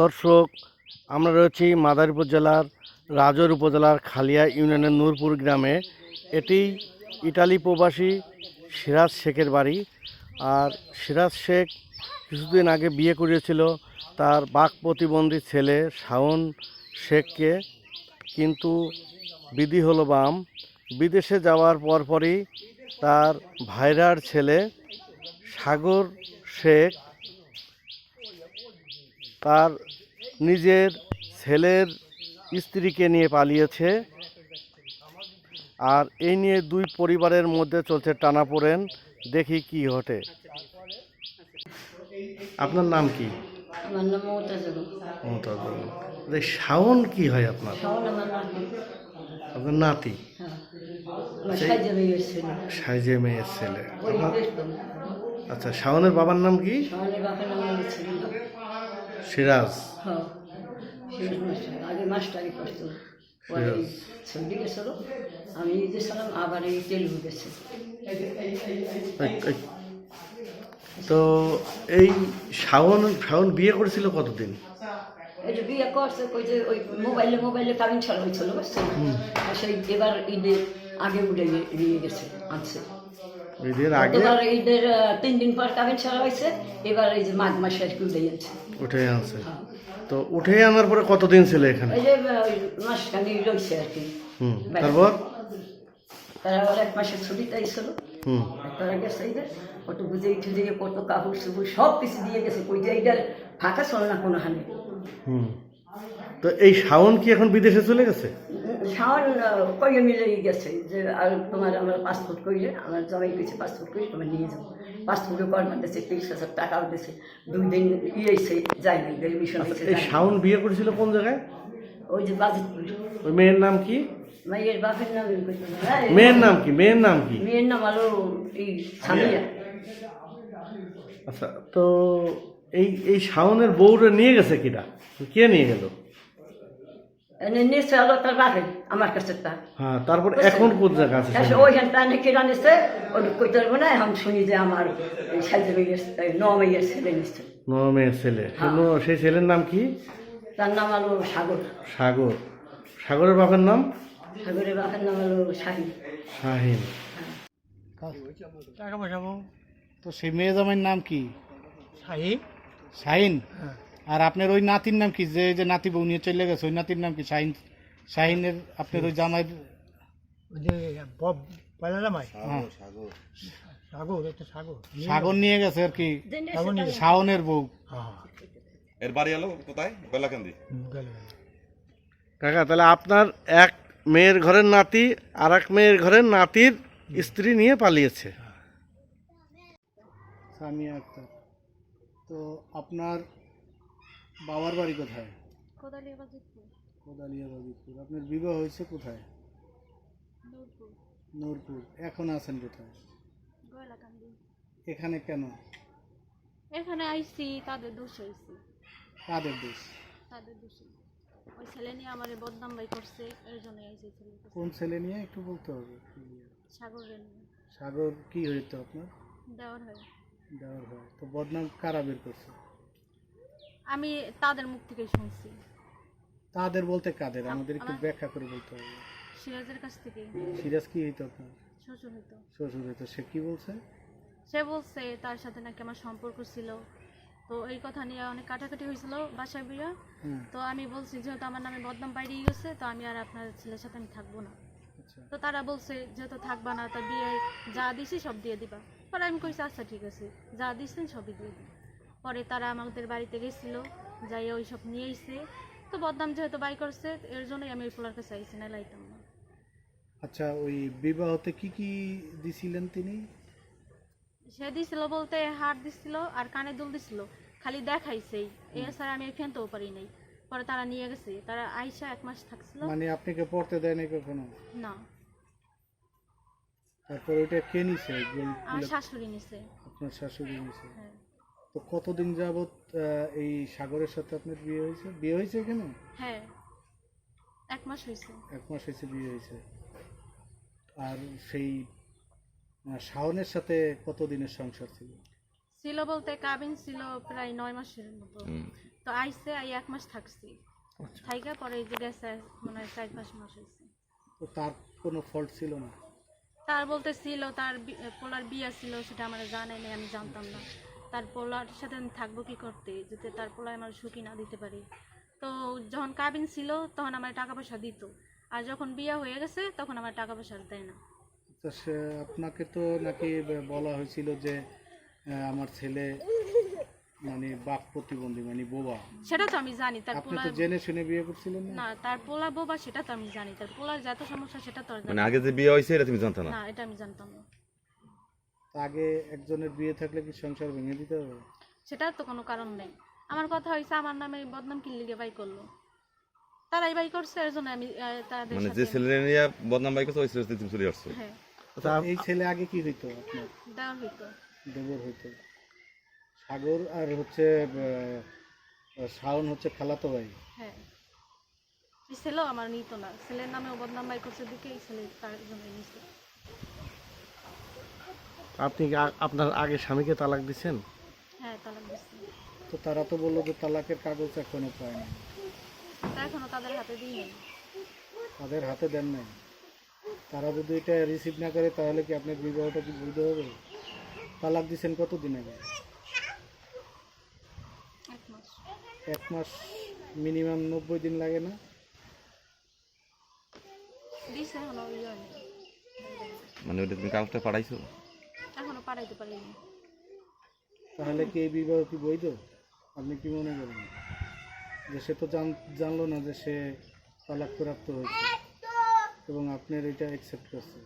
দর্শক, আমরা রয়েছি মাদারীপুর জেলার রাজর উপজেলার খালিয়া ইউনিয়নের নূরপুর গ্রামে। এটি ইটালি প্রবাসী সিরাজ শেখের বাড়ি। আর সিরাজ শেখ কিছুদিন আগে বিয়ে করেছিল তার বাক প্রতিবন্ধী ছেলে শাওন শেখকে। কিন্তু বিধি হলো বাম। বিদেশে যাওয়ার পরপরই তার ভাইরার ছেলে সাগর শেখ তার নিজের ছেলের স্ত্রীকে নিয়ে পালিয়েছে আর এই নিয়ে দুই পরিবারের মধ্যে চলছে টানাপোড়েন। দেখি কি ঘটে। আপনার নাম কি? আমার নাম মমতা মমতাজুল শাওন কি হয় আপনার? শাওন আমার নাম আপনার নাতি? হ্যাঁ। সাইজে মেয়ের ছেলে। আচ্ছা শাওনের বাবার নাম কি? শাওনের নাম সিরাজ। হ্যাঁ সিরাজ মাস্টার আগে মাস্টারি করতো। পরে গেছিল আমি আবার এই তেলুগু গেছে তো এই শাওন শাওন বিয়ে করেছিল কতদিন? যে বিয়ে করছে কই যে ওই মোবাইলে মোবাইলে হয়েছিল বুঝছেন? সেই এবার ঈদের আগে উঠে নিয়ে গেছে আনছে। আগে? এবার ঈদের তিন দিন পর ছাড়া হয়েছে এবার এই যে মাঘ মাসে আর কি উঠে যাচ্ছে। উঠে আনছে। তো উঠে আনার পরে কতদিন ছিল এখানে? এই যে মাসখানি রয়েছে আর কি। হুম তারপর? তারা আবার এক মাসের ছুটিতে আইছিল হুম। তারা গেছে এই কত বুঝে উঠে দিয়ে কত কাপড় চুপুর সব কিছু দিয়ে গেছে। কই যে এইটা ফাঁকা চল না কোনো হানে হুম। তো এই শাওন কি এখন বিদেশে চলে গেছে? শাওন কইয়ে মিলে গেছে যে আর তোমার আমার পাসপোর্ট কইলে আমার জমাই গেছে পাসপোর্ট করে তোমার নিয়ে যাও। পাসপোর্টও কর্মা দিয়েছে তিরিশ হাজার টাকাও দিয়েছে দুই দিন ইয়েছে যায় নাই টেলিভিশন শাওন বিয়ে করেছিল কোন জায়গায়? ওই যে বাজিতপুর। ওই মেয়ের নাম কি? মাইয়ের বাপের নাম মেয়ের নাম কি? মেয়ের নাম কি? মেয়ের নাম হলো এই সামিয়া। আচ্ছা তো এই এই শাওনের বউরে নিয়ে গেছে কিনা কে নিয়ে গেল? নিচে হলো তার বাপের আমার কাছে তা হ্যাঁ তারপর এখন কোন জায়গা আছে? ওইখান তা নাকি রানিছে ওই কইতে পারব না এখন শুনি যে আমার সাইজে ন মেয়ের ছেলে নিচ্ছে ন মেয়ের ছেলে সেই ছেলের নাম কি তার নাম হলো সাগর সাগর সাগরের বাপের নাম সাগরের বাপের নাম হলো শাহিন শাহিন টাকা পয়সা পাবো তো সেই মেয়ে জামাইয়ের নাম কি শাহিন শাহিন হ্যাঁ। আর আপনার ওই নাতির নাম কি? যে যে নাতি বউ নিয়ে চলে গেছে ওই নাতির নাম কি? শাহিন শাহিনের আপনার ওই জামাইয়ের? ওই যে বব পয়লা জামাই? হ্যাঁ, সাগর সাগর। সাগর নিয়ে গেছে আর কি? শাওনের বউ। হ্যাঁ। এর বাড়ি এলো কোথায়? বেলাকান্দি। কাকা তাহলে আপনার এক মেয়ের ঘরের নাতি আর এক মেয়ের ঘরের নাতির স্ত্রী নিয়ে পালিয়েছে। সামিয়া আক্তার। তো আপনার বাবার বাড়ি কোথায়? কোদালিয়া বাজিতপুর কোদালিয়া বাজিতপুর আপনার বিবাহ হয়েছে কোথায়? নূরপুর। নূরপুর। এখন আছেন কোথায়? গয়লাকান্দি। এখানে কেন? এখানে আইসি তাদের দোষ হয়েছে। কাদের দেশ তাদের দোষে ওই ছেলে নিয়ে আমার বদনাম বাই করছে এর জন্য আইসি ছেলে কোন ছেলে নিয়ে? একটু বলতে হবে। সাগর সাগর কি হইতো আপনার? দেওয়ার হয়। দেওয়ার হয়। তো বদনাম কারা বের করছে? আমি তাদের মুখ থেকে শুনছি। তাদের বলতে কাদের? আমাদের একটু ব্যাখ্যা করে বলতে হবে। সিরাজের কাছ থেকে। সিরাজ কি হইতো আপনার? শ্বশুর হইতো। শ্বশুর হইতো। সে কি বলছে? সে বলছে তার সাথে নাকি আমার সম্পর্ক ছিল। তো এই কথা নিয়ে অনেক কাটাকাটি হয়েছিল বাসায় বিয়া তো আমি বলছি যেহেতু আমার নামে বদনাম বাইরেই গেছে তো আমি আর আপনার ছেলের সাথে আমি থাকব না। আচ্ছা। তো তারা বলছে যেহেতু থাকবা না তা বিয়ে যা দিছি সব দিয়ে দিবা। পরে আমি কইছি আচ্ছা ঠিক আছে। যা দিচ্ছেন সবই দিয়ে দিই পরে তারা আমাদের বাড়িতে গেছিল যাই ওই সব নিয়ে এসে তো বদনাম যেহেতু বাই করছে এর জন্যই আমি ওই পোলার কাছে আইসি না লাইতাম না। আচ্ছা ওই বিবাহতে কি কি দিছিলেন তিনি? সে দিছিল বলতে হার দিছিল আর কানে দুল দিছিল খালি দেখাইছেই। এছাড়া আমি ফেনতেও পারি নাই। পরে তারা নিয়ে গেছে। তারা আইসা এক মাস থাকছিল। মানে আপনাকে পড়তে দেয়নি কখনো? না। তারপর ওইটা কে নিছে? আমার শাশুড়ি নিছে। আপনার শাশুড়ি নিছে। হ্যাঁ। তো কতদিন যাবত এই সাগরের সাথে আপনার বিয়ে হয়েছে? বিয়ে হয়েছে এখানে? হ্যাঁ। এক মাস হয়েছে। এক মাস হয়েছে বিয়ে হয়েছে। আর সেই আহ, শাওনের সাথে কতদিনের সংসার ছিল? ছিল বলতে কাবিন ছিল প্রায় নয় মাসের মতো। তো আইসে আই এক মাস থাকছি। থাইকা পরে এই যে গেছে মনে হয় চার পাঁচ মাস হয়েছে। তো তার কোনো ফল্ট ছিল না? তার বলতে ছিল তার পোলার বিয়ে ছিল সেটা আমার জানাই নাই আমি জানতাম না। তার পোলার সাথে আমি থাকব কি করতে? যাতে তার পোলায় আমার সুখী না দিতে পারি। তো যখন কাবিন ছিল তখন আমার টাকা পয়সা দিত। আর যখন বিয়ে হয়ে গেছে তখন আমার টাকা পয়সা আর দেয় না। তো সে আপনাকে তো নাকি বলা হয়েছিল যে আহ, আমার ছেলে মানে বাক প্রতিবন্ধী মানে বোবা। সেটা তো আমি জানি তার আপনি পোলা তো জেনে শুনে বিয়ে করছিলেন না? না তার পোলা বোবা সেটা তো আমি জানি। তার পোলার যত সমস্যা সেটা তো আর জানি মানে আগে যে বিয়ে হয়েছে এটা তুমি জানতো না? না এটা আমি জানতাম না। আগে একজনের বিয়ে থাকলে কি সংসার ভেঙে দিতে হবে? সেটার তো কোনো কারণ নেই। আমার কথা হয়েছে আমার নামে বদনাম কি লিগে বাই করল। তারাই বাই করছে এর জন্য আমি আহ, তাদের মানে যে সাথে ছেলে নিয়ে বদনাম বাই করছে ওই ছেলে তুমি চলে আসছো। হ্যাঁ। আচ্ছা, এই ছেলে আগে কি হইতো আপনার? দেওয়ার হইতো। দেবর হইতো। সাগর আর হচ্ছে আহ, শাওন হচ্ছে খালাতো ভাই। হ্যাঁ। এই ছেলেও আমার নিত না। ছেলের নামে বদনাম বাই করছে দিকে এই ছেলে তার জন্য নিছে। আপনি কি আপনার আগে স্বামীকে তালাক দিচ্ছেন? হ্যাঁ তালাক তো তারা তো বলল যে তালাকের কাগজ এখনও পায়নি তা এখনও তাদের হাতে দিই নেই। তাদের হাতে দেন নাই। তারা যদি এটা রিসিভ না করে তাহলে কি আপনার বিবাহটা কি বৈধ হবে? তালাক দিচ্ছেন কতদিন আগে? এক মাস। এক মাস মিনিমাম নব্বই দিন লাগে না? ইয়ে মানে ওটা তুমি কাগজটা পাঠাইছো? পাঠাইতে পারিনি। তাহলে কি এই বিবাহ কি বৈধ? আপনি কি মনে করেন? যে সে তো জানলো না যে সে তালাক প্রাপ্ত হয়েছে। এবং আপনার এটা অ্যাকসেপ্ট করছে।